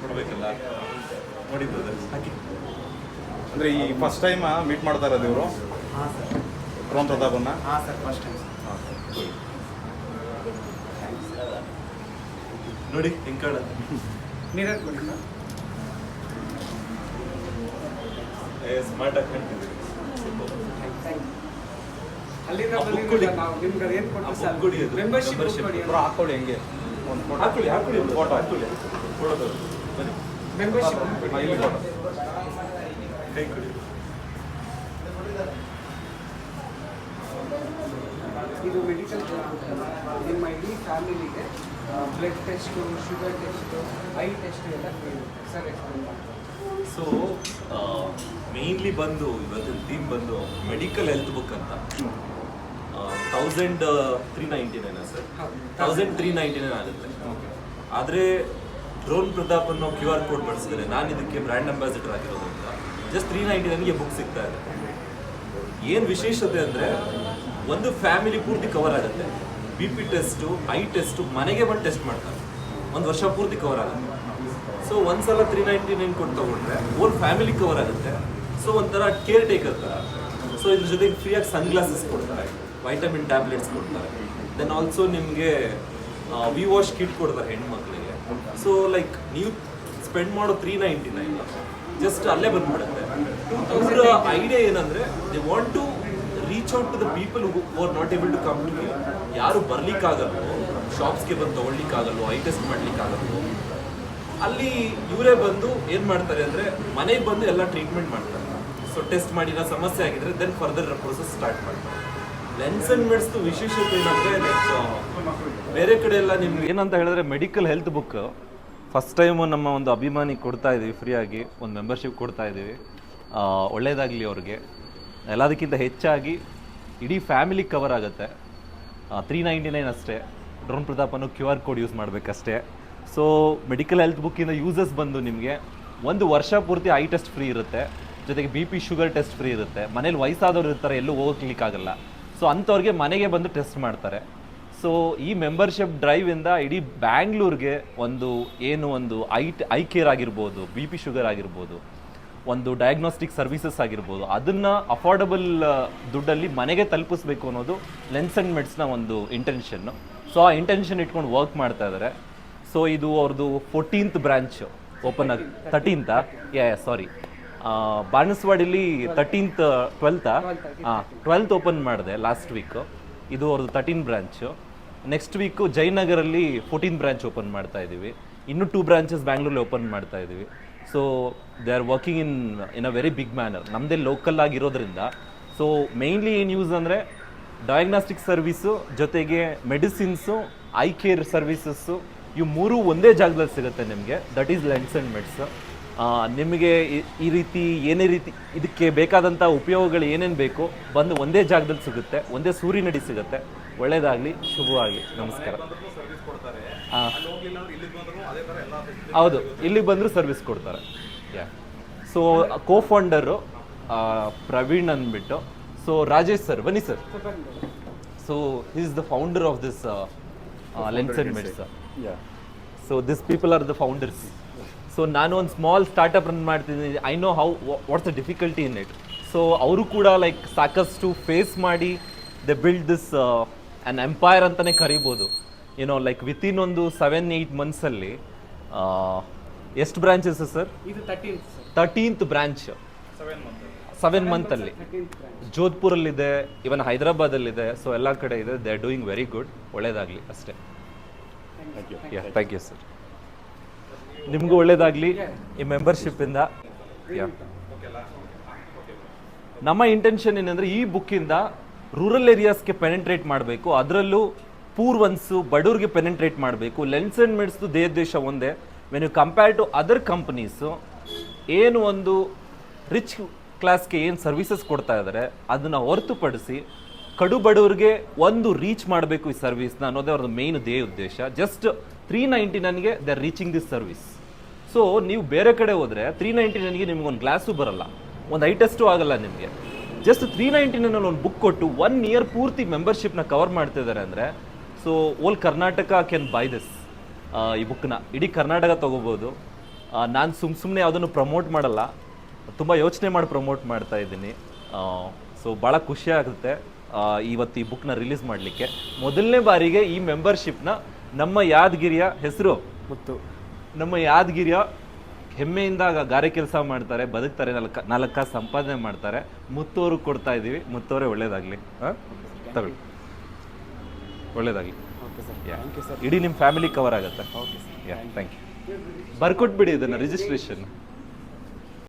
ಕೊಡಬೇಕಲ್ಲ? ನೋಡಿ ಬ್ರದರ್ ಹಾಕಿ. ಅಂದರೆ ಈ ಫಸ್ಟ್ ಟೈಮ್ ಮೀಟ್ ಮಾಡ್ತಾ ಇರೋದು ಇವರು? ಹಾಂ ಸರ್. ಡ್ರೋನ್ ಪ್ರತಾಪನ್ನ? ಹಾಂ ಸರ್ ಫಸ್ಟ್ ಟೈಮ್ ಸರ್. ನೋಡಿ ಹೆಂಗ್ ಕಾಣುತ್ತೆ ನೀರಲ್ಲಿ ಕೊಡಿ ಸರ್. ಕಾಣ್ತಿದ್ದೀರಿ ಅಲ್ಲಿಂದ. ಬಂದಿದ್ದೀವಿ ನಾವು ನಿಮ್ಗೆ ಏನು ಕೊಟ್ಟು ಮೆಂಬರ್ಶಿಪ್ ಕೊಡಿ ಬ್ರೋ ಹಾಕೊಳ್ಳಿ ಹೆಂಗೆ ಒಂದು ಫೋಟೋ ಹಾಕೊಳ್ಳಿ ಹಾಕೊಳ್ಳಿ. ಫೋಟೋ ಫೋಟೋ ಹಾಕೊಳ್ಳಿ. ಕೊಡೋದು. ಇದು ಮೆಡಿಕಲ್ ನಿಮ್ಮ ಇಡೀ ಫ್ಯಾಮಿಲಿಗೆ blood test sugar test eye test ಎಲ್ಲ ಫ್ರೀ ಇರುತ್ತೆ ಸರ್ ಎಕ್ಸ್ಪ್ಲೇನ್ ಸೊ ಮೇನ್ಲಿ ಬಂದು ಇವತ್ತಿನ ಥೀಮ್ ಬಂದು ಮೆಡಿಕಲ್ ಹೆಲ್ತ್ ಬುಕ್ ಅಂತ. Thousand three ninety nine sir. Thousand three ninety nine ಆಗುತ್ತೆ. ಆದರೆ ಡ್ರೋನ್ ಪ್ರತಾಪ್ ಅನ್ನೋ ಕ್ಯೂ ಆರ್ ಕೋಡ್ ಬಳಸಿದ್ರೆ ನಾನು ಇದಕ್ಕೆ ಬ್ರ್ಯಾಂಡ್ ಅಂಬಾಸಿಡರ್ ಆಗಿರೋದ್ರಿಂದ ಜಸ್ಟ್ ತ್ರೀ ನೈಂಟಿ ನನಗೆ ಬುಕ್ ಸಿಗ್ತಾ ಇದೆ. ಏನು ವಿಶೇಷತೆ ಅಂದರೆ ಒಂದು ಫ್ಯಾಮಿಲಿ ಪೂರ್ತಿ ಕವರ್ ಆಗುತ್ತೆ. B P test eye test ಮನೆಗೆ ಬಂದು ಟೆಸ್ಟ್ ಮಾಡ್ತಾರೆ. ಒಂದು ವರ್ಷ ಪೂರ್ತಿ ಕವರ್ ಆಗುತ್ತೆ. ಸೊ ಒಂದ್ಸಲ ತ್ರೀ ನೈಂಟಿ ನೈನ್ ಕೊಟ್ಟು ತೊಗೊಂಡ್ರೆ ಓನ್ ಫ್ಯಾಮಿಲಿ ಕವರ್ ಆಗುತ್ತೆ. ಸೊ ಒಂಥರ ಕೇರ್ ಟೇಕರ್ ಥರ ಸೊ ಇದ್ರ ಜೊತೆಗೆ ಫ್ರೀಯಾಗಿ ಸನ್ ಗ್ಲಾಸಸ್ ಕೊಡ್ತಾರೆ ವೈಟಮಿನ್ ಟ್ಯಾಬ್ಲೆಟ್ಸ್ ಕೊಡ್ತಾರೆ. ದೆನ್ ಆಲ್ಸೋ ನಿಮಗೆ ವಿ ವಾಶ್ ಕಿಟ್ ಕೊಡ್ತಾರೆ ಹೆಣ್ಮಕ್ಳಿಗೆ ಸೊ ಲೈಕ್ ನೀವು ಸ್ಪೆಂಡ್ ಮಾಡೋ ತ್ರೀ ನೈಂಟಿ ನೈನ್ ಜಸ್ಟ್ ಅಲ್ಲೇ ಬಂದ್ಬಿಡುತ್ತೆ. ಅವರ ಐಡಿಯಾ ಏನಂದ್ರೆ they want to reach out to the people who are not able to come to ಯಾರು ಬರ್ಲಿಕ್ಕಾಗಲ್ವೋ ಶಾಪ್ಸ್ಗೆ ಬಂದು ತಗೊಳ್ಲಿಕ್ಕಾಗಲ್ವೋ ಐ ಟೆಸ್ಟ್ ಮಾಡ್ಲಿಕ್ಕಾಗಲ್ವೋ, ಅಲ್ಲಿ ಇವರೇ ಬಂದು ಏನು ಮಾಡ್ತಾರೆ ಅಂದರೆ, ಮನೆಗೆ ಬಂದು ಎಲ್ಲ ಟ್ರೀಟ್ಮೆಂಟ್ ಮಾಡ್ತಾರೆ. ಸೊ ಟೆಸ್ಟ್ ಮಾಡಿರೋ ಸಮಸ್ಯೆ ಆಗಿದ್ರೆ ದೆನ್ ಫರ್ದರ್ ಪ್ರೊಸೆಸ್ ಸ್ಟಾರ್ಟ್ ಮಾಡ್ತಾರೆ. ಲೆನ್ಸ್ ಅಂಡ್ ವಿಶೇಷತೆ ಏನಂದ್ರೆ ಬೇರೆ ಕಡೆ ಎಲ್ಲ ನಿಮ್ಗೆ ಏನಂತ ಹೇಳಿದ್ರೆ medical health book first time ನಮ್ಮ ಒಂದು ಅಭಿಮಾನಿ ಕೊಡ್ತಾ ಇದ್ದೀವಿ ಫ್ರೀಯಾಗಿ ಒಂದು ಮೆಂಬರ್ಶಿಪ್ ಕೊಡ್ತಾ ಇದ್ದೀವಿ. ಒಳ್ಳೇದಾಗಲಿ ಅವ್ರಿಗೆ. ಎಲ್ಲದಕ್ಕಿಂತ ಹೆಚ್ಚಾಗಿ ಇಡೀ ಫ್ಯಾಮಿಲಿ ಕವರ್ ಆಗುತ್ತೆ. ತ್ರೀ ನೈಂಟಿ ನೈನ್ ಅಷ್ಟೇ. ಡ್ರೋನ್ ಪ್ರತಾಪನು ಕ್ಯೂ ಆರ್ ಕೋಡ್ ಯೂಸ್ ಮಾಡಬೇಕಷ್ಟೇ. ಸೊ ಮೆಡಿಕಲ್ ಹೆಲ್ತ್ ಬುಕ್ಕಿಂದ ಯೂಸಸ್ ಬಂದು ನಿಮಗೆ ಒಂದು ವರ್ಷ ಪೂರ್ತಿ ಐ ಟೆಸ್ಟ್ ಫ್ರೀ ಇರುತ್ತೆ. ಜೊತೆಗೆ B P sugar test free ಇರುತ್ತೆ. ಮನೇಲಿ ವಯಸ್ಸಾದವ್ರು ಇರ್ತಾರೆ, ಎಲ್ಲೂ ಹೋಗ್ಲಿಕ್ಕಾಗಲ್ಲ. ಸೊ ಅಂಥವ್ರಿಗೆ ಮನೆಗೆ ಬಂದು ಟೆಸ್ಟ್ ಮಾಡ್ತಾರೆ. ಸೊ ಈ ಮೆಂಬರ್ಶಿಪ್ ಡ್ರೈವಿಂದ ಇಡೀ ಬ್ಯಾಂಗ್ಳೂರ್ಗೆ ಒಂದು ಏನು ಒಂದು ಐ ಐ ಕೇರ್ ಆಗಿರ್ಬೋದು ಬಿ ಪಿ ಶುಗರ್ ಆಗಿರ್ಬೋದು, ಒಂದು ಡಯಾಗ್ನೋಸ್ಟಿಕ್ ಸರ್ವಿಸಸ್ ಆಗಿರ್ಬೋದು, ಅದನ್ನು ಅಫೋರ್ಡಬಲ್ ದುಡ್ಡಲ್ಲಿ ಮನೆಗೆ ತಲುಪಿಸ್ಬೇಕು ಅನ್ನೋದು ಲೆನ್ಸ್ ಆ್ಯಂಡ್ ಮೆಡ್ಸ್ನ ಒಂದು ಇಂಟೆನ್ಷನ್ನು ಸೊ ಆ ಇಂಟೆನ್ಷನ್ ಇಟ್ಕೊಂಡು ವರ್ಕ್ ಮಾಡ್ತಾ ಇದ್ದಾರೆ ಸೊ ಇದು ಅವ್ರದ್ದು ಫೋರ್ಟೀನ್ತ್ ಬ್ರ್ಯಾಂಚು ಓಪನ್ ಆಗಿ ತರ್ಟೀನ್ತಾ ಯಾ ಸಾರಿ ಬಾಣಸ್ವಾಡಿಲಿ ತರ್ಟೀನ್ತ್ ಟ್ವೆಲ್ತಾ ಹಾಂ ಟ್ವೆಲ್ತ್ ಓಪನ್ ಮಾಡಿದೆ ಲಾಸ್ಟ್ ವೀಕ್ ಇದು ಅವ್ರದ್ದು ತರ್ಟೀನ್ ಬ್ರಾಂಚು ನೆಕ್ಸ್ಟ್ ವೀಕು ಜಯನಗರಲ್ಲಿ ಫೋರ್ಟೀನ್ ಬ್ರಾಂಚ್ ಓಪನ್ ಮಾಡ್ತಾ ಇದ್ದೀವಿ. ಇನ್ನೂ ಟೂ ಬ್ರಾಂಚಸ್ ಬ್ಯಾಂಗ್ಳೂರಲ್ಲಿ ಓಪನ್ ಮಾಡ್ತಾ ಇದ್ದೀವಿ. So they are working in in a very big manner ನಮ್ಮದೇ ಲೋಕಲ್ ಆಗಿರೋದ್ರಿಂದ. ಸೊ ಮೇಯ್ನ್ಲಿ ಏನು ಯೂಸ್ ಅಂದರೆ ಡಯಾಗ್ನಾಸ್ಟಿಕ್ ಸರ್ವಿಸು ಜೊತೆಗೆ ಮೆಡಿಸಿನ್ಸು ಐ ಕೇರ್ ಸರ್ವಿಸಸ್ಸು ಇವು ಮೂರು ಒಂದೇ ಜಾಗದಲ್ಲಿ ಸಿಗುತ್ತೆ ನಿಮಗೆ. That is lens and meds ನಿಮಗೆ ಈ- ರೀತಿ ಏನೇ ರೀತಿ ಇದಕ್ಕೆ ಬೇಕಾದಂಥ ಉಪಯೋಗಗಳು ಏನೇನು ಬೇಕು ಬಂದು ಒಂದೇ ಜಾಗದಲ್ಲಿ ಸಿಗುತ್ತೆ ಒಂದೇ ಸೂರಿನಡಿ ಸಿಗುತ್ತೆ. ಒಳ್ಳೆಯದಾಗಲಿ ಶುಭವಾಗಲಿ ನಮಸ್ಕಾರ. ಹೌದು ಇಲ್ಲಿಗೆ ಬಂದರೂ ಸರ್ವಿಸ್ ಕೊಡ್ತಾರೆ. Yeah so co founder Praveen ಅಂದ್ಬಿಟ್ಟು ಸೊ ರಾಜೇಶ್ ಸರ್ ಬನ್ನಿ sir so is the founder of this lens and yeah so this people are the founders so ನಾನು ಒಂದು ಸ್ಮಾಲ್ ಸ್ಟಾರ್ಟಪ್ ರನ್ ಮಾಡ್ತಿದ್ದೀನಿ. I know how what's the difficulty in it so ಅವರು ಕೂಡ like ಸಾಕಷ್ಟು face ಮಾಡಿ they build this an empire ಅಂತಲೇ ಕರಿಬೋದು. ಏನೋ ಲೈಕ್ ವಿತಿನ್ ಒಂದು ಸೆವೆನ್ ಏಯ್ಟ್ ಮಂತ್ಸಲ್ಲಿ ಎಷ್ಟು branches sir thirteenth branch seven ಮಂತಲ್ಲಿ ಜೋಧ್ಪುರಲ್ಲಿದೆ ಇವನ್ ಹೈದರಾಬಾದಲ್ಲಿದೆ ಸೊ ಎಲ್ಲ ಕಡೆ ಇದೆ. They are doing very good ಒಳ್ಳೇದಾಗಲಿ ಅಷ್ಟೇ. ಥ್ಯಾಂಕ್ ಯು ಸರ್ ನಿಮಗೂ ಒಳ್ಳೇದಾಗಲಿ ಈ ಮೆಂಬರ್ಶಿಪ್ಪಿಂದ ನಮ್ಮ ಇಂಟೆನ್ಷನ್ ಏನಂದ್ರೆ ಈ ಬುಕ್ಕಿಂದ ರೂರಲ್ ಏರಿಯಾಸ್ಗೆ ಪೆನೆಂಟ್ರೇಟ್ ಮಾಡಬೇಕು. ಅದರಲ್ಲೂ ಪೂರ್ ಒನ್ಸು ಬಡವ್ರಿಗೆ ಪೆನೆಂಟ್ರೇಟ್ ಮಾಡಬೇಕು. ಲೆನ್ಸ್ ಆ್ಯಂಡ್ ದೇಹ ದೇಶ ಒಂದೇ. When you compare to other companies ಏನು ಒಂದು ರಿಚ್ ಕ್ಲಾಸ್ಗೆ ಏನು ಸರ್ವಿಸಸ್ ಕೊಡ್ತಾ ಇದ್ದಾರೆ ಅದನ್ನು ಹೊರತುಪಡಿಸಿ ಕಡು ಬಡವ್ರಿಗೆ ಒಂದು ರೀಚ್ ಮಾಡಬೇಕು ಈ ಸರ್ವಿಸ್ನ ಅನ್ನೋದೇ ಅವ್ರದ್ದು ಮೇನ್ ದೇಹ ಉದ್ದೇಶ. ಜಸ್ಟ್ ತ್ರೀ ನೈಂಟಿ ನನಗೆ they are reaching this service so ನೀವು ಬೇರೆ ಕಡೆ ಹೋದರೆ ತ್ರೀ ನೈಂಟಿ ನೈನ್ಗೆ ನಿಮ್ಗೆ ಒಂದು ಗ್ಲಾಸು ಬರಲ್ಲ. ಒಂದು ಐ ಟೆಸ್ಟು ಆಗಲ್ಲ ನಿಮಗೆ. ಜಸ್ಟ್ ತ್ರೀ ನೈಂಟಿ ನೈನಲ್ಲಿ ಒಂದು ಬುಕ್ ಕೊಟ್ಟು ಒನ್ ಇಯರ್ ಪೂರ್ತಿ ಮೆಂಬರ್ಶಿಪ್ನ ಕವರ್ ಮಾಡ್ತಿದ್ದಾರೆ ಅಂದರೆ so all Karnataka can buy this ಈ ಬುಕ್ನ ಇಡೀ ಕರ್ನಾಟಕ ತೊಗೋಬೋದು. ನಾನು ಸುಮ್ಮ ಸುಮ್ಮನೆ ಯಾವುದನ್ನು ಪ್ರಮೋಟ್ ಮಾಡಲ್ಲ. ತುಂಬ ಯೋಚನೆ ಮಾಡಿ ಪ್ರಮೋಟ್ ಮಾಡ್ತಾ ಇದ್ದೀನಿ. ಸೊ ಭಾಳ ಖುಷಿ ಆಗುತ್ತೆ ಇವತ್ತು ಈ ಬುಕ್ನ ರಿಲೀಸ್ ಮಾಡಲಿಕ್ಕೆ. ಮೊದಲನೇ ಬಾರಿಗೆ ಈ ಮೆಂಬರ್ಶಿಪ್ನ ನಮ್ಮ ಯಾದಗಿರಿಯ ಹೆಸರು. ಮುತ್ತು. ನಮ್ಮ ಯಾದಗಿರಿಯ ಹೆಮ್ಮೆಯಿಂದ ಗಾರೆ ಕೆಲಸ ಮಾಡ್ತಾರೆ ಬದುಕ್ತಾರೆ ನಾಲ್ಕ ನಾಲ್ಕ ಕಾಸು ಸಂಪಾದನೆ ಮಾಡ್ತಾರೆ. ಮುತ್ತೋರು ಕೊಡ್ತಾ ಇದ್ದೀವಿ. ಮುತ್ತೋರೆ ಒಳ್ಳೇದಾಗಲಿ. ಹಾಂ? ತಗೊಳ್ಳಿ. ಒಳ್ಳೇದಾಗಲಿ. Okay sir Yeah. Thank you sir ಇಡೀ ನಿಮ್ಮ ಫ್ಯಾಮಿಲಿ ಕವರ್ ಆಗುತ್ತೆ. Okay sir yeah thank you ಬರ್ಕೊಟ್ಬಿಡಿ ಇದನ್ನು ರಿಜಿಸ್ಟ್ರೇಷನ್